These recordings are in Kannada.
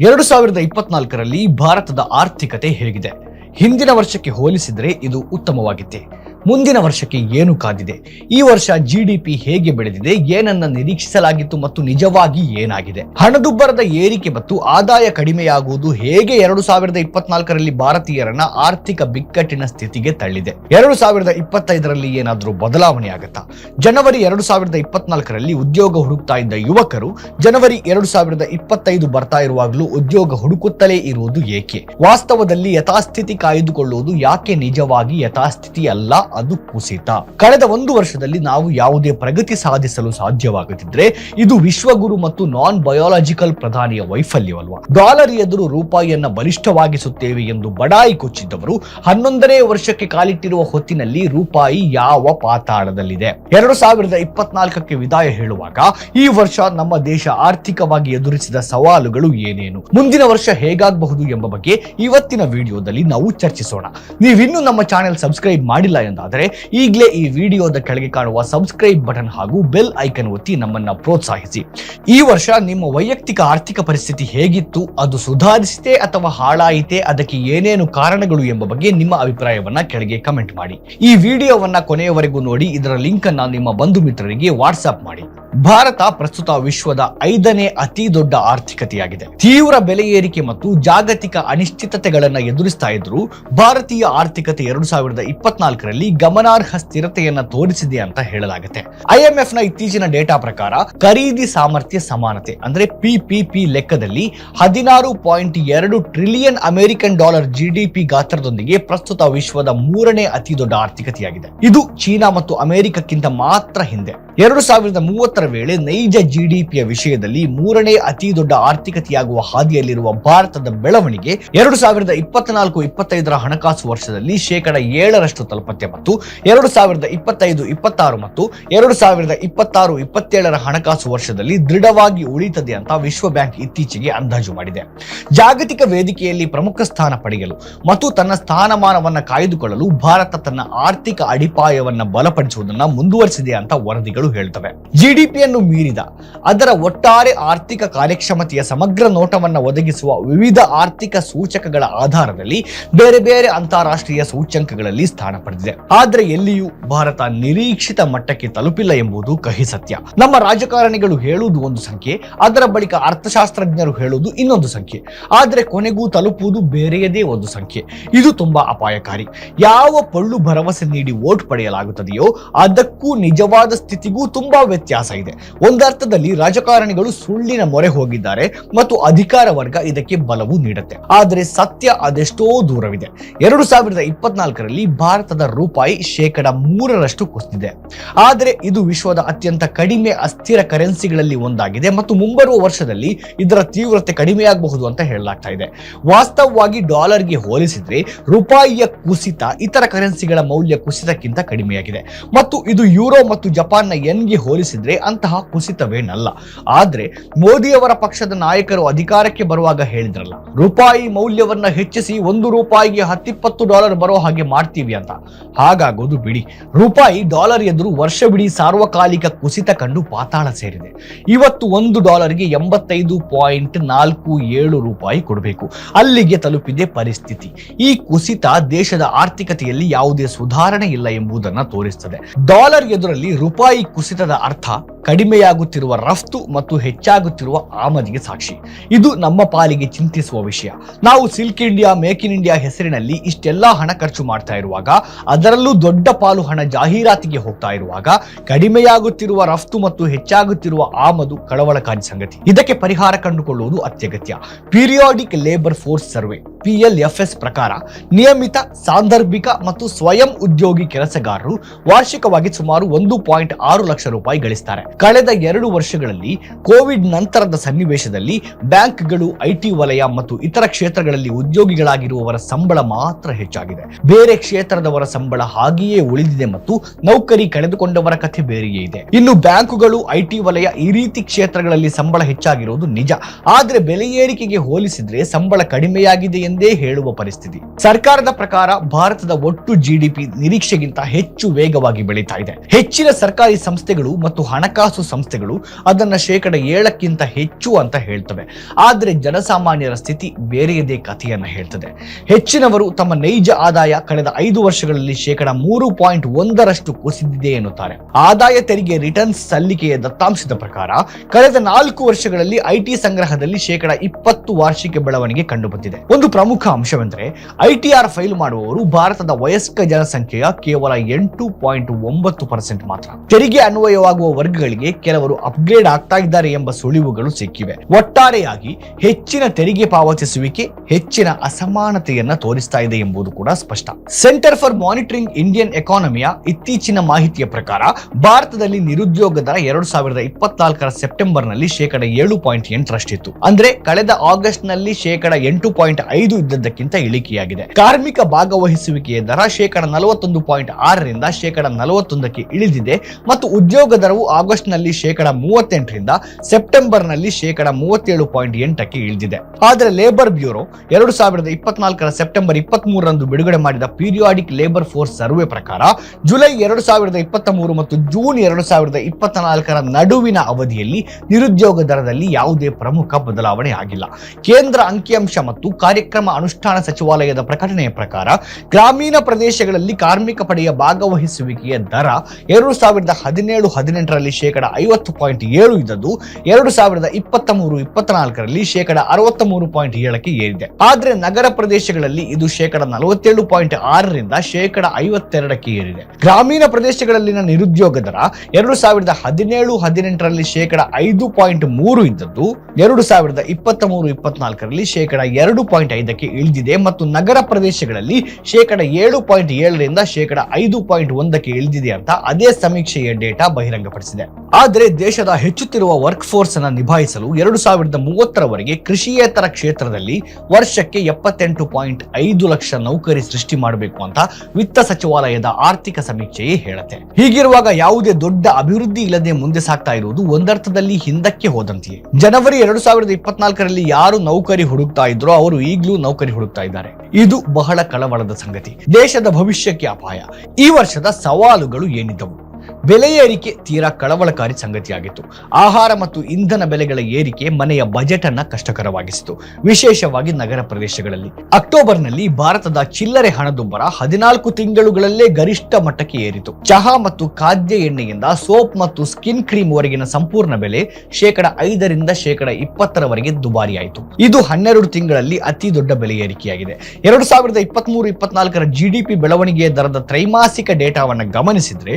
ಎರಡು ಸಾವಿರದ ಇಪ್ಪತ್ನಾಲ್ಕರಲ್ಲಿ ಭಾರತದ ಆರ್ಥಿಕತೆ ಹೇಗಿದೆ. ಹಿಂದಿನ ವರ್ಷಕ್ಕೆ ಹೋಲಿಸಿದರೆ ಇದು ಉತ್ತಮವಾಗಿತ್ತೆ. ಮುಂದಿನ ವರ್ಷಕ್ಕೆ ಏನು ಕಾದಿದೆ? ಈ ವರ್ಷ ಜಿಡಿಪಿ ಹೇಗೆ ಬೆಳೆದಿದೆ? ಏನನ್ನ ನಿರೀಕ್ಷಿಸಲಾಗಿತ್ತು ಮತ್ತು ನಿಜವಾಗಿ ಏನಾಗಿದೆ? ಹಣದುಬ್ಬರದ ಏರಿಕೆ ಮತ್ತು ಆದಾಯ ಕಡಿಮೆಯಾಗುವುದು ಹೇಗೆ ಎರಡು ಸಾವಿರದ ಇಪ್ಪತ್ನಾಲ್ಕರಲ್ಲಿ ಭಾರತೀಯರನ್ನ ಆರ್ಥಿಕ ಬಿಕ್ಕಟ್ಟಿನ ಸ್ಥಿತಿಗೆ ತಳ್ಳಿದೆ? ಎರಡು ಸಾವಿರದ ಇಪ್ಪತ್ತೈದರಲ್ಲಿ ಏನಾದರೂ ಬದಲಾವಣೆ ಆಗತ್ತಾ? ಜನವರಿ ಎರಡು ಸಾವಿರದ ಇಪ್ಪತ್ನಾಲ್ಕರಲ್ಲಿ ಉದ್ಯೋಗ ಹುಡುಕ್ತಾ ಇದ್ದ ಯುವಕರು ಜನವರಿ ಎರಡು ಸಾವಿರದ ಇಪ್ಪತ್ತೈದು ಬರ್ತಾ ಇರುವಾಗಲೂ ಉದ್ಯೋಗ ಹುಡುಕುತ್ತಲೇ ಇರುವುದು ಏಕೆ? ವಾಸ್ತವದಲ್ಲಿ ಯಥಾಸ್ಥಿತಿ ಕಾಯ್ದುಕೊಳ್ಳುವುದು ಯಾಕೆ ನಿಜವಾಗಿ ಯಥಾಸ್ಥಿತಿ ಅಲ್ಲ ಅದು ಕುಸಿತ. ಕಳೆದ ಒಂದು ವರ್ಷದಲ್ಲಿ ನಾವು ಯಾವುದೇ ಪ್ರಗತಿ ಸಾಧಿಸಲು ಸಾಧ್ಯವಾಗುತ್ತಿದ್ರೆ ಇದು ವಿಶ್ವಗುರು ಮತ್ತು ನಾನ್ ಬಯೋಲಾಜಿಕಲ್ ಪ್ರಧಾನಿಯ ವೈಫಲ್ಯವಲ್ವಾ? ಡಾಲರ್ ಎದುರು ರೂಪಾಯಿಯನ್ನ ಬಲಿಷ್ಠವಾಗಿಸುತ್ತೇವೆ ಎಂದು ಬಡಾಯಿ ಕೊಚ್ಚಿದ್ದವರು ಹನ್ನೊಂದನೇ ವರ್ಷಕ್ಕೆ ಕಾಲಿಟ್ಟಿರುವ ಹೊತ್ತಿನಲ್ಲಿ ರೂಪಾಯಿ ಯಾವ ಪಾತಾಳದಲ್ಲಿದೆ? ಎರಡು ಸಾವಿರದ ಇಪ್ಪತ್ನಾಲ್ಕಕ್ಕೆ ವಿದಾಯ ಹೇಳುವಾಗ ಈ ವರ್ಷ ನಮ್ಮ ದೇಶ ಆರ್ಥಿಕವಾಗಿ ಎದುರಿಸಿದ ಸವಾಲುಗಳು ಏನೇನು? ಮುಂದಿನ ವರ್ಷ ಹೇಗಾಗಬಹುದು ಎಂಬ ಬಗ್ಗೆ ಇವತ್ತಿನ ವಿಡಿಯೋದಲ್ಲಿ ನಾವು ಚರ್ಚಿಸೋಣ. ನೀವಿನ್ನೂ ನಮ್ಮ ಚಾನೆಲ್ ಸಬ್ಸ್ಕ್ರೈಬ್ ಮಾಡಿಲ್ಲ ಎಂದಾದರೆ ಈಗಲೇ ಈ ವಿಡಿಯೋದ ಕೆಳಗೆ ಕಾಣುವ ಸಬ್ಸ್ಕ್ರೈಬ್ ಬಟನ್ ಹಾಗೂ ಬೆಲ್ ಐಕನ್ ಒತ್ತಿ ನಮ್ಮನ್ನ ಪ್ರೋತ್ಸಾಹಿಸಿ. ಈ ವರ್ಷ ನಿಮ್ಮ ವೈಯಕ್ತಿಕ ಆರ್ಥಿಕ ಪರಿಸ್ಥಿತಿ ಹೇಗಿತ್ತು, ಅದು ಸುಧಾರಿಸಿತೆ ಅಥವಾ ಹಾಳಾಯಿತೆ, ಅದಕ್ಕೆ ಏನೇನು ಕಾರಣಗಳು ಎಂಬ ಬಗ್ಗೆ ನಿಮ್ಮ ಅಭಿಪ್ರಾಯವನ್ನ ಕೆಳಗೆ ಕಮೆಂಟ್ ಮಾಡಿ. ಈ ವಿಡಿಯೋವನ್ನ ಕೊನೆಯವರೆಗೂ ನೋಡಿ, ಇದರ ಲಿಂಕ್ ಅನ್ನ ನಿಮ್ಮ ಬಂಧು ಮಿತ್ರರಿಗೆ ವಾಟ್ಸ್ಆಪ್ ಮಾಡಿ. ಭಾರತ ಪ್ರಸ್ತುತ ವಿಶ್ವದ ಐದನೇ ಅತಿ ದೊಡ್ಡ ಆರ್ಥಿಕತೆಯಾಗಿದೆ. ತೀವ್ರ ಬೆಲೆ ಏರಿಕೆ ಮತ್ತು ಜಾಗತಿಕ ಅನಿಶ್ಚಿತತೆಗಳನ್ನ ಎದುರಿಸ್ತಾ ಇದ್ರು ಭಾರತೀಯ ಆರ್ಥಿಕತೆ ಎರಡು ಸಾವಿರದ ಇಪ್ಪತ್ನಾಲ್ಕರಲ್ಲಿ ಗಮನಾರ್ಹ ಸ್ಥಿರತೆಯನ್ನ ತೋರಿಸಿದೆ ಅಂತ ಹೇಳಲಾಗುತ್ತೆ. ಐಎಂಎಫ್ನ ಇತ್ತೀಚಿನ ಡೇಟಾ ಪ್ರಕಾರ ಖರೀದಿ ಸಾಮರ್ಥ್ಯ ಸಮಾನತೆ, ಅಂದ್ರೆ ಪಿಪಿಪಿ ಲೆಕ್ಕದಲ್ಲಿ ಹದಿನಾರು ಪಾಯಿಂಟ್ ಎರಡು ಟ್ರಿಲಿಯನ್ ಅಮೆರಿಕನ್ ಡಾಲರ್ ಜಿಡಿಪಿ ಗಾತ್ರದೊಂದಿಗೆ ಪ್ರಸ್ತುತ ವಿಶ್ವದ ಮೂರನೇ ಅತಿ ದೊಡ್ಡ ಆರ್ಥಿಕತೆಯಾಗಿದೆ. ಇದು ಚೀನಾ ಮತ್ತು ಅಮೆರಿಕಕ್ಕಿಂತ ಮಾತ್ರ ಹಿಂದೆ. ಎರಡು ಸಾವಿರದ ಮೂವತ್ತರ ವೇಳೆ ನೈಜ ಜಿಡಿಪಿಯ ವಿಷಯದಲ್ಲಿ ಮೂರನೇ ಅತಿ ದೊಡ್ಡ ಆರ್ಥಿಕತೆಯಾಗುವ ಹಾದಿಯಲ್ಲಿರುವ ಭಾರತದ ಬೆಳವಣಿಗೆ ಎರಡು ಸಾವಿರದ ಇಪ್ಪತ್ನಾಲ್ಕು ಇಪ್ಪತ್ತೈದರ ಹಣಕಾಸು ವರ್ಷದಲ್ಲಿ ಶೇಕಡ ಏಳರಷ್ಟು ತಲುಪತ್ತೆ ಮತ್ತು ಎರಡು ಸಾವಿರದ ಇಪ್ಪತ್ತೈದು ಇಪ್ಪತ್ತಾರು ಮತ್ತು ಎರಡು ಸಾವಿರದ ಇಪ್ಪತ್ತಾರು ಇಪ್ಪತ್ತೇಳರ ಹಣಕಾಸು ವರ್ಷದಲ್ಲಿ ದೃಢವಾಗಿ ಉಳಿತದೆ ಅಂತ ವಿಶ್ವ ಬ್ಯಾಂಕ್ ಇತ್ತೀಚೆಗೆ ಅಂದಾಜು ಮಾಡಿದೆ. ಜಾಗತಿಕ ವೇದಿಕೆಯಲ್ಲಿ ಪ್ರಮುಖ ಸ್ಥಾನ ಪಡೆಯಲು ಮತ್ತು ತನ್ನ ಸ್ಥಾನಮಾನವನ್ನು ಕಾಯ್ದುಕೊಳ್ಳಲು ಭಾರತ ತನ್ನ ಆರ್ಥಿಕ ಅಡಿಪಾಯವನ್ನು ಬಲಪಡಿಸುವುದನ್ನ ಮುಂದುವರಿಸಿದೆ ಅಂತ ವರದಿಗಳು ಹೇಳ್ತವೆ. ಜಿಡಿಪಿಯನ್ನು ಮೀರಿದ, ಅದರ ಒಟ್ಟಾರೆ ಆರ್ಥಿಕ ಕಾರ್ಯಕ್ಷಮತೆಯ ಸಮಗ್ರ ನೋಟವನ್ನ ಒದಗಿಸುವ ವಿವಿಧ ಆರ್ಥಿಕ ಸೂಚಕಗಳ ಆಧಾರದಲ್ಲಿ ಬೇರೆ ಬೇರೆ ಅಂತಾರಾಷ್ಟ್ರೀಯ ಸೂಚ್ಯಂಕಗಳಲ್ಲಿ ಸ್ಥಾನ ಪಡೆದಿದೆ. ಆದ್ರೆ ಎಲ್ಲಿಯೂ ಭಾರತ ನಿರೀಕ್ಷಿತ ಮಟ್ಟಕ್ಕೆ ತಲುಪಿಲ್ಲ ಎಂಬುದು ಕಹಿ ಸತ್ಯ. ನಮ್ಮ ರಾಜಕಾರಣಿಗಳು ಹೇಳುವುದು ಒಂದು ಸಂಖ್ಯೆ, ಅದರ ಬಳಿಕ ಅರ್ಥಶಾಸ್ತ್ರಜ್ಞರು ಹೇಳುವುದು ಇನ್ನೊಂದು ಸಂಖ್ಯೆ. ಆದ್ರೆ ಕೊನೆಗೂ ತಲುಪುವುದು ಬೇರೆಯದೇ ಒಂದು ಸಂಖ್ಯೆ. ಇದು ತುಂಬಾ ಅಪಾಯಕಾರಿ. ಯಾವ ಪಳ್ಳು ಭರವಸೆ ನೀಡಿ ವೋಟ್ ಪಡೆಯಲಾಗುತ್ತದೆಯೋ, ಅದಕ್ಕೂ ನಿಜವಾದ ಸ್ಥಿತಿಗೂ ತುಂಬಾ ವ್ಯತ್ಯಾಸ ಇದೆ. ಒಂದರ್ಥದಲ್ಲಿ ರಾಜಕಾರಣಿಗಳು ಸುಳ್ಳಿನ ಮೊರೆ ಹೋಗಿದ್ದಾರೆ ಮತ್ತು ಅಧಿಕಾರ ವರ್ಗ ಇದಕ್ಕೆ ಬಲವು ನೀಡುತ್ತೆ. ಆದರೆ ಸತ್ಯ ಅದೆಷ್ಟೋ ದೂರವಿದೆ. ಎರಡು ಸಾವಿರದ ಇಪ್ಪತ್ನಾಲ್ಕರಲ್ಲಿ ಭಾರತದ ರೂಪಾಯಿ ಶೇಕಡ ಮೂರರಷ್ಟು ಕುಸಿದಿದೆ. ಆದರೆ ಇದು ವಿಶ್ವದ ಅತ್ಯಂತ ಕಡಿಮೆ ಅಸ್ಥಿರ ಕರೆನ್ಸಿಗಳಲ್ಲಿ ಒಂದಾಗಿದೆ ಮತ್ತು ಮುಂಬರುವ ವರ್ಷದಲ್ಲಿ ಇದರ ತೀವ್ರತೆ ಕಡಿಮೆಯಾಗಬಹುದು ಅಂತ ಹೇಳಲಾಗ್ತಾ ಇದೆ. ವಾಸ್ತವವಾಗಿ ಡಾಲರ್ಗೆ ಹೋಲಿಸಿದ್ರೆ ರೂಪಾಯಿಯ ಕುಸಿತ ಇತರ ಕರೆನ್ಸಿಗಳ ಮೌಲ್ಯ ಕುಸಿತಕ್ಕಿಂತ ಕಡಿಮೆಯಾಗಿದೆ. ಮತ್ತು ಇದು ಯುರೋ ಮತ್ತು ಜಪಾನ್ನ ಯೆನ್ಗೆ ಹೋಲಿಸಿದ್ರೆ ಅಂತಹ ಕುಸಿತವೇನಲ್ಲ. ಆದ್ರೆ ಮೋದಿಯವರ ಪಕ್ಷದ ನಾಯಕರು ಅಧಿಕಾರಕ್ಕೆ ಬರುವಾಗ ಹೇಳಿದ್ರಲ್ಲ, ರೂಪಾಯಿ ಮೌಲ್ಯವನ್ನ ಹೆಚ್ಚಿಸಿ ಒಂದು ರೂಪಾಯಿಗೆ ಹತ್ತಿಪ್ಪತ್ತು ಡಾಲರ್ ಬರೋ ಹಾಗೆ ಮಾಡ್ತೀವಿ ಅಂತ. ಹಾಗಾಗೋದು ಬಿಡಿ. ರೂಪಾಯಿ ಡಾಲರ್ ಎದುರು ವರ್ಷವಿಡೀ ಸಾರ್ವಕಾಲಿಕ ಕುಸಿತ ಕಂಡು ಪಾತಾಳ ಸೇರಿದೆ. ಇವತ್ತು ಒಂದು ಡಾಲರ್ಗೆ ಎಂಬತ್ತೈದು ಪಾಯಿಂಟ್ ನಾಲ್ಕು ಏಳು ರೂಪಾಯಿ ಕೊಡಬೇಕು. ಅಲ್ಲಿಗೆ ತಲುಪಿದೆ ಪರಿಸ್ಥಿತಿ. ಈ ಕುಸಿತ ದೇಶದ ಆರ್ಥಿಕತೆಯಲ್ಲಿ ಯಾವುದೇ ಸುಧಾರಣೆ ಇಲ್ಲ ಎಂಬುದನ್ನು ತೋರಿಸುತ್ತದೆ ಡಾಲರ್ ಎದುರಲ್ಲಿ ರೂಪಾಯಿ ಕುಸಿತದ ಅರ್ಥ? ಕಡಿಮೆಯಾಗುತ್ತಿರುವ ರಫ್ತು ಮತ್ತು ಹೆಚ್ಚಾಗುತ್ತಿರುವ ಆಮದಿಗೆ ಸಾಕ್ಷಿ. ಇದು ನಮ್ಮ ಪಾಲಿಗೆ ಚಿಂತಿಸುವ ವಿಷಯ. ನಾವು silk India, make in India ಹೆಸರಿನಲ್ಲಿ ಇಷ್ಟೆಲ್ಲ ಹಣ ಖರ್ಚು ಮಾಡ್ತಾ ಇರುವಾಗ, ಅದರಲ್ಲೂ ದೊಡ್ಡ ಪಾಲು ಹಣ ಜಾಹೀರಾತಿಗೆ ಹೋಗ್ತಾ ಇರುವಾಗ, ಕಡಿಮೆಯಾಗುತ್ತಿರುವ ರಫ್ತು ಮತ್ತು ಹೆಚ್ಚಾಗುತ್ತಿರುವ ಆಮದು ಕಳವಳಕಾರಿ ಸಂಗತಿ. ಇದಕ್ಕೆ ಪರಿಹಾರ ಕಂಡುಕೊಳ್ಳುವುದು ಅತ್ಯಗತ್ಯ. Periodic labour force survey PLFS ಪ್ರಕಾರ, ನಿಯಮಿತ, ಸಾಂದರ್ಭಿಕ ಮತ್ತು ಸ್ವಯಂ ಉದ್ಯೋಗಿ ಕೆಲಸಗಾರರು ವಾರ್ಷಿಕವಾಗಿ ಸುಮಾರು ಒಂದು ಪಾಯಿಂಟ್ ಆರು ಲಕ್ಷ ರೂಪಾಯಿ ಗಳಿಸ್ತಾರೆ. ಕಳೆದ ಎರಡು ವರ್ಷಗಳಲ್ಲಿ ಕೋವಿಡ್ ನಂತರದ ಸನ್ನಿವೇಶದಲ್ಲಿ ಬ್ಯಾಂಕ್ಗಳು, ಐಟಿ ವಲಯ ಮತ್ತು ಇತರ ಕ್ಷೇತ್ರಗಳಲ್ಲಿ ಉದ್ಯೋಗಿಗಳಾಗಿರುವವರ ಸಂಬಳ ಮಾತ್ರ ಹೆಚ್ಚಾಗಿದೆ. ಬೇರೆ ಕ್ಷೇತ್ರದವರ ಸಂಬಳ ಹಾಗೆಯೇ ಉಳಿದಿದೆ ಮತ್ತು ನೌಕರಿ ಕಳೆದುಕೊಂಡವರ ಕಥೆ ಬೇರೆಯೇ ಇದೆ. ಇನ್ನು ಬ್ಯಾಂಕುಗಳು, ಐಟಿ ವಲಯ ಈ ರೀತಿ ಕ್ಷೇತ್ರಗಳಲ್ಲಿ ಸಂಬಳ ಹೆಚ್ಚಾಗಿರುವುದು ನಿಜ. ಆದ್ರೆ ಬೆಲೆ ಏರಿಕೆಗೆ ಹೋಲಿಸಿದ್ರೆ ಸಂಬಳ ಕಡಿಮೆಯಾಗಿದೆ ಎಂದೇ ಹೇಳುವ ಪರಿಸ್ಥಿತಿ. ಸರ್ಕಾರದ ಪ್ರಕಾರ ಭಾರತದ ಒಟ್ಟು ಜಿಡಿಪಿ ನಿರೀಕ್ಷೆಗಿಂತ ಹೆಚ್ಚು ವೇಗವಾಗಿ ಬೆಳೀತಾ ಇದೆ. ಹೆಚ್ಚಿನ ಸರ್ಕಾರಿ ಸಂಸ್ಥೆಗಳು ಮತ್ತು ಹಣಕಾಸು ಹಣಕಾಸು ಸಂಸ್ಥೆಗಳು ಅದನ್ನ ಶೇಕಡ ಏಳಕ್ಕಿಂತ ಹೆಚ್ಚು ಅಂತ ಹೇಳ್ತವೆ. ಆದರೆ ಜನಸಾಮಾನ್ಯರ ಸ್ಥಿತಿ ಬೇರೆಯದೇ ಕಥೆಯನ್ನ ಹೇಳ್ತದೆ. ಹೆಚ್ಚಿನವರು ತಮ್ಮ ನೈಜ ಆದಾಯ ಕಳೆದ ಐದು ವರ್ಷಗಳಲ್ಲಿ ಶೇಕಡ ಮೂರು ಪಾಯಿಂಟ್ ಒಂದರಷ್ಟು ಕುಸಿದಿದೆ ಎನ್ನುತ್ತಾರೆ. ಆದಾಯ ತೆರಿಗೆ ರಿಟರ್ನ್ಸ್ ಸಲ್ಲಿಕೆಯ ದತ್ತಾಂಶದ ಪ್ರಕಾರ ಕಳೆದ ನಾಲ್ಕು ವರ್ಷಗಳಲ್ಲಿ ಐಟಿ ಸಂಗ್ರಹದಲ್ಲಿ ಶೇಕಡ ಇಪ್ಪತ್ತು ವಾರ್ಷಿಕ ಬೆಳವಣಿಗೆ ಕಂಡುಬಂದಿದೆ. ಒಂದು ಪ್ರಮುಖ ಅಂಶವೆಂದರೆ ಐಟಿಆರ್ ಫೈಲ್ ಮಾಡುವವರು ಭಾರತದ ವಯಸ್ಕ ಜನಸಂಖ್ಯೆಯ ಕೇವಲ ಎಂಟು ಪಾಯಿಂಟ್ ಒಂಬತ್ತು ಪರ್ಸೆಂಟ್ ಮಾತ್ರ. ತೆರಿಗೆ ಅನ್ವಯವಾಗುವ ವರ್ಗಗಳಿಗೆ ಕೆಲವರು ಅಪ್ಗ್ರೇಡ್ ಆಗ್ತಾ ಇದ್ದಾರೆ ಎಂಬ ಸುಳಿವುಗಳು ಸಿಕ್ಕಿವೆ. ಒಟ್ಟಾರೆಯಾಗಿ ಹೆಚ್ಚಿನ ತೆರಿಗೆ ಪಾವತಿಸುವಿಕೆ, ಹೆಚ್ಚಿನ ಅಸಮಾನತೆಯನ್ನ ತೋರಿಸ್ತಾ ಇದೆ ಎಂಬುದು ಕೂಡ ಸ್ಪಷ್ಟ. ಸೆಂಟರ್ ಫಾರ್ ಮಾನಿಟರಿಂಗ್ ಇಂಡಿಯನ್ ಎಕಾನಮಿಯ ಇತ್ತೀಚಿನ ಮಾಹಿತಿಯ ಪ್ರಕಾರ ಭಾರತದಲ್ಲಿ ನಿರುದ್ಯೋಗ ದರ ಎರಡು ಸಾವಿರದ ಇಪ್ಪತ್ನಾಲ್ಕರ ಸೆಪ್ಟೆಂಬರ್ನಲ್ಲಿ ಶೇಕಡ ಏಳು ಪಾಯಿಂಟ್ ಎಂಟರಷ್ಟಿತ್ತು ಅಂದ್ರೆ ಕಳೆದ ಆಗಸ್ಟ್ನಲ್ಲಿ ಶೇಕಡ ಎಂಟು ಪಾಯಿಂಟ್ ಐದು ಇದ್ದದ್ದಕ್ಕಿಂತ ಇಳಿಕೆಯಾಗಿದೆ. ಕಾರ್ಮಿಕ ಭಾಗವಹಿಸುವಿಕೆಯ ದರ ಶೇಕಡ ನಲವತ್ತೊಂದು ಪಾಯಿಂಟ್ ಆರರಿಂದ ಶೇಕಡ ನಲವತ್ತೊಂದಕ್ಕೆ ಇಳಿದಿದೆ ಮತ್ತು ಉದ್ಯೋಗ ದರವು ಆಗಸ್ಟ್ ನಲ್ಲಿ ಶೇಕಡ ಮೂವತ್ತೆಂಟರಿಂದ ಸೆಪ್ಟೆಂಬರ್ನಲ್ಲಿ ಶೇಕಡ ಮೂವತ್ತೇಳು ಪಾಯಿಂಟ್ ಎಂಟಕ್ಕೆ ಇಳಿದಿದೆ. ಆದರೆ ಲೇಬರ್ ಬ್ಯೂರೋ ಎರಡು ಸಾವಿರದ ಇಪ್ಪತ್ನಾಲ್ಕರ ಸೆಪ್ಟೆಂಬರ್ ಇಪ್ಪತ್ತ್ ಮೂರರಂದು ಬಿಡುಗಡೆ ಮಾಡಿದ ಪೀರಿಯಾಡಿಕ್ ಲೇಬರ್ ಫೋರ್ಸ್ ಸರ್ವೆ ಪ್ರಕಾರ ಜುಲೈ ಎರಡು ಸಾವಿರದ ಇಪ್ಪತ್ತ ಮೂರು ಮತ್ತು ಜೂನ್ ಎರಡು ಸಾವಿರದ ಇಪ್ಪತ್ತ ನಾಲ್ಕರ ನಡುವಿನ ಅವಧಿಯಲ್ಲಿ ನಿರುದ್ಯೋಗ ದರದಲ್ಲಿ ಯಾವುದೇ ಪ್ರಮುಖ ಬದಲಾವಣೆ ಆಗಿಲ್ಲ. ಕೇಂದ್ರ ಅಂಕಿಅಂಶ ಮತ್ತು ಕಾರ್ಯಕ್ರಮ ಅನುಷ್ಠಾನ ಸಚಿವಾಲಯದ ಪ್ರಕಟಣೆಯ ಪ್ರಕಾರ ಗ್ರಾಮೀಣ ಪ್ರದೇಶಗಳಲ್ಲಿ ಕಾರ್ಮಿಕ ಪಡೆಯ ಭಾಗವಹಿಸುವಿಕೆಯ ದರ ಎರಡು ಸಾವಿರದ ಹದಿನೇಳು ಹದಿನೆಂಟರಲ್ಲಿ ಶೇಕಡ ಐವತ್ತು ಪಾಯಿಂಟ್ ಏಳು ಇದ್ದದ್ದು ಎರಡು ಸಾವಿರದ ಇಪ್ಪತ್ತ ಮೂರು ಇಪ್ಪತ್ನಾಲ್ಕರಲ್ಲಿ ಶೇಕಡ ಅರವತ್ತ ಮೂರು ಪಾಯಿಂಟ್ ಏಳಕ್ಕೆ ಏರಿದೆ. ಆದ್ರೆ ನಗರ ಪ್ರದೇಶಗಳಲ್ಲಿ ಇದು ಶೇಕಡ ನಲವತ್ತೇಳು ಪಾಯಿಂಟ್ ಆರರಿಂದ ಶೇಕಡ ಐವತ್ತೆರಡಕ್ಕೆ ಏರಿದೆ. ಗ್ರಾಮೀಣ ಪ್ರದೇಶಗಳಲ್ಲಿನ ನಿರುದ್ಯೋಗ ದರ ಎರಡು ಸಾವಿರದ ಹದಿನೇಳು, ಹದಿನೆಂಟರಲ್ಲಿ ಶೇಕಡ ಐದು ಪಾಯಿಂಟ್ ಮೂರು ಇದ್ದದ್ದು ಎರಡು ಸಾವಿರದ ಇಪ್ಪತ್ತ ಮೂರು ಇಪ್ಪತ್ನಾಲ್ಕರಲ್ಲಿ ಶೇಕಡ ಎರಡು ಪಾಯಿಂಟ್ ಐದಕ್ಕೆ ಇಳಿದಿದೆ ಮತ್ತು ನಗರ ಪ್ರದೇಶಗಳಲ್ಲಿ ಶೇಕಡ ಏಳು ಪಾಯಿಂಟ್ ಏಳರಿಂದ ಶೇಕಡ ಐದು ಪಾಯಿಂಟ್ ಒಂದಕ್ಕೆ ಇಳಿದಿದೆ ಅಂತ ಅದೇ ಸಮೀಕ್ಷೆಯ ಡೇಟಾ ಬಹಿರಂಗಪಡಿಸಿದೆ. ಆದರೆ ದೇಶದ ಹೆಚ್ಚುತ್ತಿರುವ ವರ್ಕ್ ಫೋರ್ಸ್ ಅನ್ನು ನಿಭಾಯಿಸಲು ಎರಡು ಸಾವಿರದ ಮೂವತ್ತರವರೆಗೆ ಕೃಷಿಯೇತರ ಕ್ಷೇತ್ರದಲ್ಲಿ ವರ್ಷಕ್ಕೆ ಎಪ್ಪತ್ತೆಂಟು ಪಾಯಿಂಟ್ ಐದು ಲಕ್ಷ ನೌಕರಿ ಸೃಷ್ಟಿ ಮಾಡಬೇಕು ಅಂತ ವಿತ್ತ ಸಚಿವಾಲಯದ ಆರ್ಥಿಕ ಸಮೀಕ್ಷೆಯೇ ಹೇಳುತ್ತೆ. ಹೀಗಿರುವಾಗ ಯಾವುದೇ ದೊಡ್ಡ ಅಭಿವೃದ್ಧಿ ಇಲ್ಲದೆ ಮುಂದೆ ಸಾಗ್ತಾ ಇರುವುದು ಒಂದರ್ಥದಲ್ಲಿ ಹಿಂದಕ್ಕೆ ಹೋದಂತೆಯೇ. ಜನವರಿ ಎರಡು ಸಾವಿರದ ಇಪ್ಪತ್ನಾಲ್ಕರಲ್ಲಿ ಯಾರು ನೌಕರಿ ಹುಡುಕ್ತಾ ಇದ್ರೋ ಅವರು ಈಗಲೂ ನೌಕರಿ ಹುಡುಕ್ತಾ ಇದ್ದಾರೆ. ಇದು ಬಹಳ ಕಳವಳದ ಸಂಗತಿ. ದೇಶದ ಭವಿಷ್ಯಕ್ಕೆ ಅಪಾಯ. ಈ ವರ್ಷದ ಸವಾಲುಗಳು ಏನಿದ್ದವು? ಬೆಲೆ ಏರಿಕೆ ತೀರಾ ಕಳವಳಕಾರಿ ಸಂಗತಿಯಾಗಿತ್ತು. ಆಹಾರ ಮತ್ತು ಇಂಧನ ಬೆಲೆಗಳ ಏರಿಕೆ ಮನೆಯ ಬಜೆಟ್ ಅನ್ನ ಕಷ್ಟಕರವಾಗಿಸಿತು. ವಿಶೇಷವಾಗಿ ನಗರ ಪ್ರದೇಶಗಳಲ್ಲಿ. ಅಕ್ಟೋಬರ್ನಲ್ಲಿ ಭಾರತದ ಚಿಲ್ಲರೆ ಹಣದುಬ್ಬರ ಹದಿನಾಲ್ಕು ತಿಂಗಳುಗಳಲ್ಲೇ ಗರಿಷ್ಠ ಮಟ್ಟಕ್ಕೆ ಏರಿತು. ಚಹಾ ಮತ್ತು ಖಾದ್ಯ ಎಣ್ಣೆಯಿಂದ ಸೋಪ್ ಮತ್ತು ಸ್ಕಿನ್ ಕ್ರೀಮ್ ವರೆಗಿನ ಸಂಪೂರ್ಣ ಬೆಲೆ ಶೇಕಡ ಐದರಿಂದ ಶೇಕಡ ಇಪ್ಪತ್ತರವರೆಗೆ ದುಬಾರಿಯಾಯಿತು. ಇದು ಹನ್ನೆರಡು ತಿಂಗಳಲ್ಲಿ ಅತಿ ದೊಡ್ಡ ಬೆಲೆ ಏರಿಕೆಯಾಗಿದೆ ಎರಡು ಸಾವಿರದ ಇಪ್ಪತ್ಮೂರು, ಇಪ್ಪತ್ನಾಲ್ಕರ ಜಿಡಿಪಿ ಬೆಳವಣಿಗೆಯ ದರದ ತ್ರೈಮಾಸಿಕ ಡೇಟಾವನ್ನು ಗಮನಿಸಿದ್ರೆ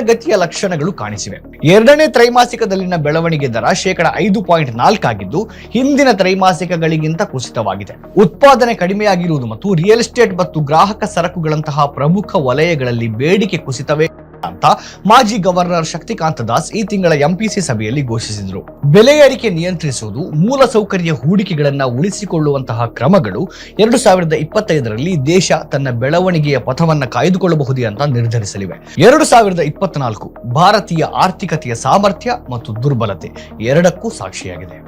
ನಿಧಾನಗತಿಯ ಲಕ್ಷಣಗಳು ಕಾಣಿಸಿವೆ. ಎರಡನೇ ತ್ರೈಮಾಸಿಕದಲ್ಲಿನ ಬೆಳವಣಿಗೆ ದರ ಶೇಕಡ ಐದು ಪಾಯಿಂಟ್ ನಾಲ್ಕಾಗಿದ್ದು ಹಿಂದಿನ ತ್ರೈಮಾಸಿಕಗಳಿಗಿಂತ ಕುಸಿತವಾಗಿದೆ. ಉತ್ಪಾದನೆ ಕಡಿಮೆಯಾಗಿರುವುದು ಮತ್ತು ರಿಯಲ್ ಎಸ್ಟೇಟ್ ಮತ್ತು ಗ್ರಾಹಕ ಸರಕುಗಳಂತಹ ಪ್ರಮುಖ ವಲಯಗಳಲ್ಲಿ ಬೇಡಿಕೆ ಕುಸಿತವೇ ಅಂತ ಮಾಜಿ ಗವರ್ನರ್ ಶಕ್ತಿಕಾಂತ ದಾಸ್ ಈ ತಿಂಗಳ ಎಂಪಿಸಿ ಸಭೆಯಲ್ಲಿ ಘೋಷಿಸಿದರು. ಬೆಲೆ ಏರಿಕೆ ನಿಯಂತ್ರಿಸುವುದು ಮೂಲಸೌಕರ್ಯ ಹೂಡಿಕೆಗಳನ್ನ ಉಳಿಸಿಕೊಳ್ಳುವಂತಹ ಕ್ರಮಗಳು ಎರಡು ಸಾವಿರದ ಇಪ್ಪತ್ತೈದರಲ್ಲಿ ದೇಶ ತನ್ನ ಬೆಳವಣಿಗೆಯ ಪಥವನ್ನ ಕಾಯ್ದುಕೊಳ್ಳಬಹುದು ಅಂತ ನಿರ್ಧರಿಸಲಿವೆ. ಎರಡು ಸಾವಿರದ ಇಪ್ಪತ್ನಾಲ್ಕು ಭಾರತೀಯ ಆರ್ಥಿಕತೆಯ ಸಾಮರ್ಥ್ಯ ಮತ್ತು ದುರ್ಬಲತೆ ಎರಡಕ್ಕೂ ಸಾಕ್ಷಿಯಾಗಿದೆ.